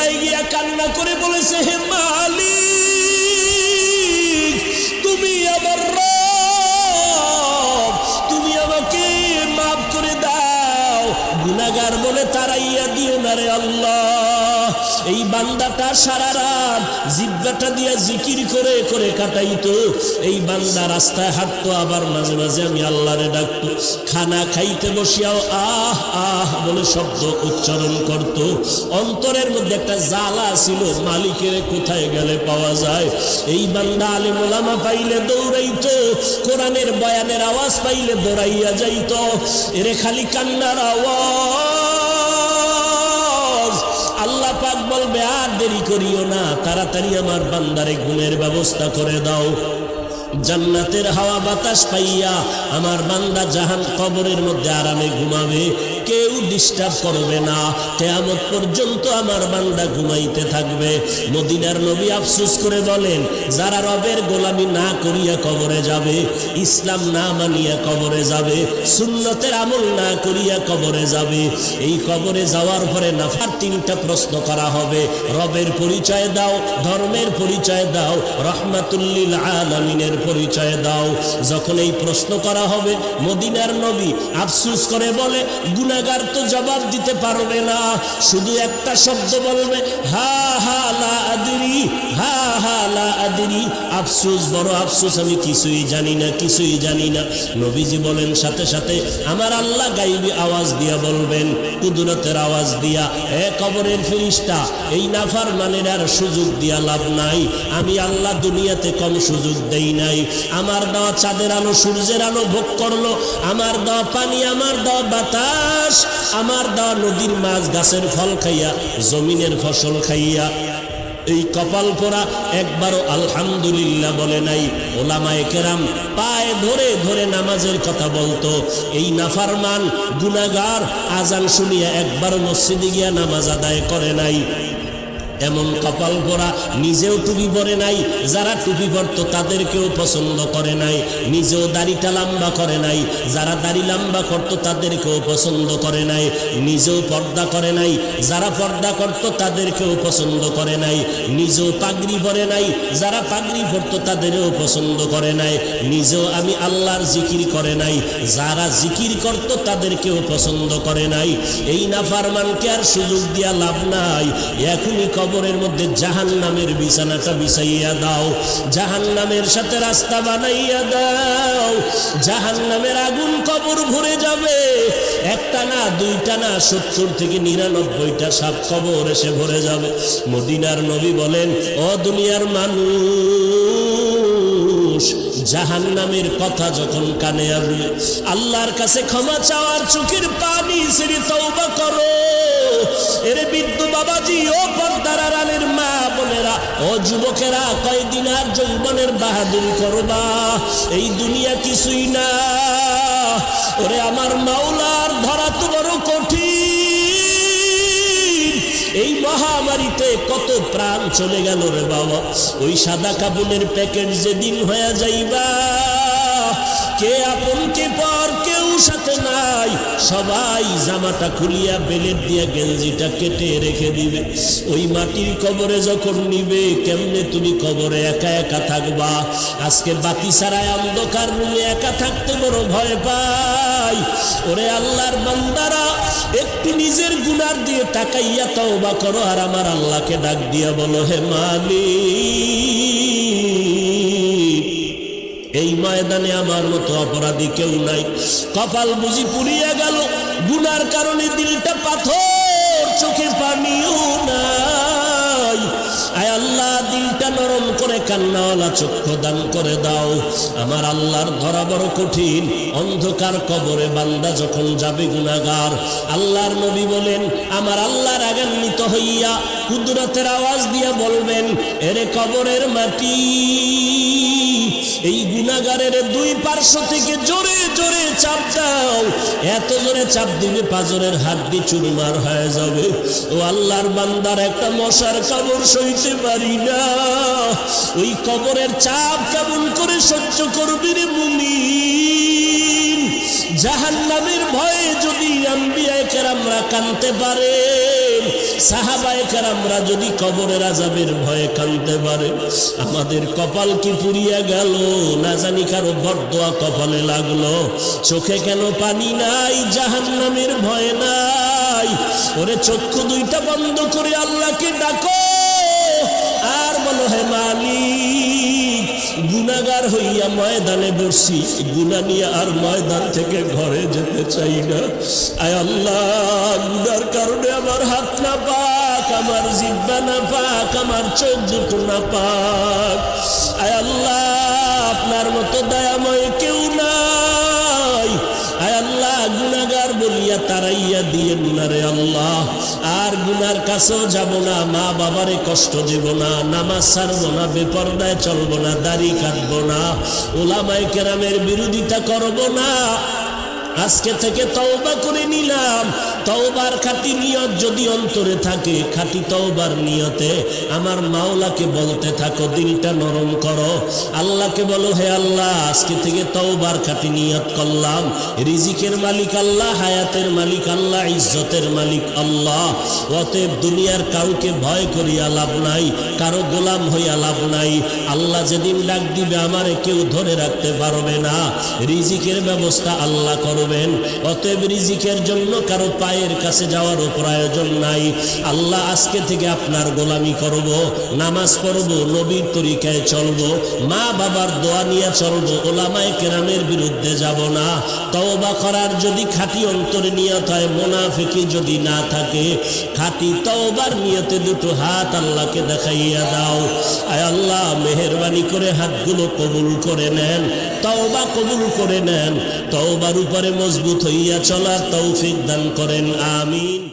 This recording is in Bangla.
সিজদায় গিয়া কান্না করে বলেছে, হে মালি তুমি আমার তুমি আমাকে মাফ করে দাও। গুনাগার বলে তারাইয়া দিও না রে আল্লাহ। এই বান্দাটা সারা রাত জিব্বাটা দিয়া জিকির করে করে কাটাইতো। এই বান্দা রাস্তায় হাঁটতো, আবার মাঝে মাঝে আমি আল্লাহরে ডাকতো, খানা খাইতে বসিয়াও আহ আহ বলে শব্দ উচ্চারণ করত। অন্তরের মধ্যে একটা জ্বালা ছিল, মালিকের কোথায় গেলে পাওয়া যায়? এই বান্দা আলে মোলামা পাইলে দৌড়াইতো, কোরআনের বয়ানের আওয়াজ পাইলে দৌড়াইয়া যাইত। এরে খালি কান্নার আওয়াজ। বলবে, আর দেরি করিও না, তাড়াতাড়ি আমার বান্দারে ঘুমের ব্যবস্থা করে দাও। জান্নাতের হাওয়া বাতাস পাইয়া আমার বান্দা জাহান কবরের মধ্যে আরামে ঘুমাবে, কেউ ডিস্টার্ব করবে না। কেয়ামত পর্যন্ত আমার বান্দা ঘুমাইতে থাকবে। মদিনার নবী আফসুস করে বলেন যারা রবের গোলামি না করিয়া কবরে যাবে, ইসলাম না মানিয়া কবরে যাবে, সুন্নতের আমল না করিয়া কবরে যাবে, এই কবরে যাওয়ার পরে নাফার তিনটা প্রশ্ন করা হবে। রবের পরিচয় দাও, ধর্মের পরিচয় দাও, রহমাতুল্লিল আলমিনের পরিচয় দাও। যখন এই প্রশ্ন করা হবে, মদিনার নবী আফসুস করে বলে গুনাগার তো জবাব দিতে পারবে না। শুধু একটা শব্দ বলবে, হা হা, লা আদরি, হা লা আদরি আফসুস, বড় আফসুস, আমি কিছুই জানি না, কিছুই জানি না। নবীজি বলেন, সাথে সাথে আমার আল্লাহ গাইবি আওয়াজ দিয়া বলবেন, কুদরতের আওয়াজ দিয়া, এ কবরের ফিরিস্তা, এই নাফার মানের আর সুযোগ দিয়া লাভ নাই। আমি আল্লাহ দুনিয়াতে কম সুযোগ দেই নাই। আমার দেওয়া চাঁদের আলো, সূর্যের আলো ভোগ করল। আমার দেওয়া পানি, আমার দেওয়া বাতাস, আমার দেওয়া নদীর মাছ, গাছের ফল খাইয়া, জমিনের ফসল খাইয়া এই কপাল পরা একবারও আলহামদুলিল্লাহ বলে নাই ওলামায় কেরাম পায়ে ধরে ধরে নামাজের কথা বলতো। এই নাফারমান গুনাগার আজান শুনিয়া একবারও মসজিদে গিয়া নামাজ আদায় করে নাই। এমন কপাল পরা নিজেও টুপি পরে নাই, যারা টুপি পরত তাদেরকেও পছন্দ করে নাই, নিজেও দাড়িটা লম্বা করে নাই, যারা দাড়ি লম্বা করত তাদেরকেও পছন্দ করে নাই, নিজেও পর্দা করে নাই, যারা পর্দা করত তাদেরকেও পছন্দ করে নাই, নিজেও পাগড়ি পরে নাই, যারা পাগড়ি পরত তাদেরও পছন্দ করে নাই, নিজেও আমি আল্লাহর জিকির করে নাই, যারা জিকির করত তাদেরকেও পছন্দ করে নাই, এই নাফারমানকে আর সুযোগ দিয়া লাভ নাই, এখনই কবরের মধ্যে জাহান নামের বিছানাটা বিছাইয়া দাও জাহান নামের সাথে রাস্তা বানাইয়া দাও জাহান নামের আগুন কবর ভরে যাবে। একটা না, দুইটা না, সত্তর থেকে নিরানব্বইটা সাপ কবর এসে ভরে যাবে। মদিনার নবী বলেন, ও দুনিয়ার মানুষ জাহান নামের কথা যখন কানে আসবে, আল্লাহর কাছে ক্ষমা চাওয়ার চোখের পানি ছেড়ে তৌবা করো। এরে বিদ্যু বাবাজি, ও পর্দার আড়ালের মা বোনেরা, ও যুবকেরা, কয়দিন আর যৌবনের বাহাদুরি করবা? এই দুনিয়া কিছুই না। ওরে আমার মাওলার ধরা তো বড় কঠিন। এই মহামারীতে কত প্রাণ চলে গেল রে বাবা। ওই সাদা কাপড়ের প্যাকেট যেদিন হয়ে যাইবা কে আপন, কে পর, কেউ সাথে নাই। সবাই জামাটা খুলিয়া বেলের দিয়া গেঞ্জিটা কেটে রেখে দিবে। ওই মাটির কবরে যখন নিবে, কেমনে তুমি কবরে একা একা থাকবা? আজকে বাতি ছাড়ায় অন্ধকার রুমে একা থাকতে বড় ভয় পাই। ওরে আল্লাহর বান্দারা, একটু নিজের গুনার দিয়ে তাকাইয়া তওবা করো আর আমার আল্লাহকে ডাক দিয়া বলো, হে মালিক এই ময়দানে আমার মতো অপরাধী কেউ নাই। কপাল বুঝি পুড়িয়ে গেল। গুনার কারণে দিলটা পাথর চোখে পানিও নাই। আয় আল্লাহ, দিলটা নরম করে কান্নাওয়ালা চক্ষু দান করে দাও। আমার আল্লাহর ধরা বড় কঠিন। অন্ধকার কবরে বান্দা যখন যাবে গুনাগার, আল্লাহর নবী বলেন, আমার আল্লাহর আগান্বিত হইয়া কুদরতের আওয়াজ দিয়া বলবেন, এরে কবরের মাটি, এই গুনাগারের দুই পার্শ্ব থেকে জোরে জোরে চাপ দাও। এত জোরে চাপ দিবে পাজরের হাড্ডি চুরমার হয়ে যাবে। ও আল্লাহর বান্দার একটা মশার কবর সইতে পারি না। ওই কবরের চাপ কেমন করে সহ্য করবি রে মুমিন? জাহান্নামের ভয়ে যদি আম্বিয়ায় কেরামরা কানতে পারে সাহাবায়ে আমরা যদি কবরের আজাবের ভয়ে কানতে পারে, আমাদের কপাল কি পুড়িয়া গেল? না জানি কারও বরদোয়া কপালে লাগল। চোখে কেন পানি নাই? জাহান্নামের ভয় নাই। ওরে চক্ষু দুইটা বন্ধ করে আল্লাহকে ডাকো। আর বলো, হে মালিক গুনাগার হইয়া ময়দানে বসছি গুনা নিয়ে আর ময়দান থেকে ঘরে যেতে চাই না। আয় আল্লাহ গুনার কারণে আমার হাত পাক, আমার চোখ দুটো না পাক। আয় আল্লাহ, আপনার মতো দয়াময় কেউ নাই। আয় আল্লাহ গুনাগার বলিয়া তারাইয়া দিয়ে গুনারে আল্লাহ। আর গুনার কাছেও যাব না, মা বাবারে কষ্ট দেব না, নামাজ ছাড়বো না, বেপর্দায় চলবো না, দাড়ি কাটবো না ওলামাই কেরামের বিরোধিতা করব না। আজকে থেকে তওবা করে নিলাম। তওবার খাঁটি নিয়ত যদি অন্তরে থাকে, খাঁটি তওবার নিয়তে আমার মাওলাকে বলতে থাকো, দিলটা নরম করো। আল্লাহকে বলো, হে আল্লাহ, আজকে থেকে তওবার খাঁটি নিয়ত করলাম। রিজিকের মালিক আল্লাহ, হায়াতের মালিক আল্লাহ, ইজ্জতের মালিক আল্লাহ। অতএব দুনিয়ার কাউকে ভয় করিয়া লাভ নাই, কারও গোলাম হইয়া লাভ নাই। আল্লাহ যেদিন ডাক দিবে, আমারে কেউ ধরে রাখতে পারবে না। রিজিকের ব্যবস্থা আল্লাহ করবেন। অতএব রিজিকের জন্য কারও পায়ের কাছে যাওয়ারও প্রয়োজন নাই। আল্লাহ আজকে থেকে আপনার গোলামি করব, নামাজ পড়ব, নবীর তরিকায় চলব, মা বাবার দোয়া নিয়ে চলব, ওলামায় কেরামের বিরুদ্ধে যাব না। তওবা করার যদি খাঁটি অন্তরে নিয়ত হয়, মোনাফিকি যদি না থাকে, খাঁটি তওবার নিয়তে দুটো হাত আল্লাহকে দেখাইয়া দাও। আয় আল্লাহ, মেহরবানি করে হাতগুলো কবুল করে নেন, তওবা কবুল করে নেন। তওবার উপরে মজবুত হইয়া চলার তৌফিক দান করেন আমিন।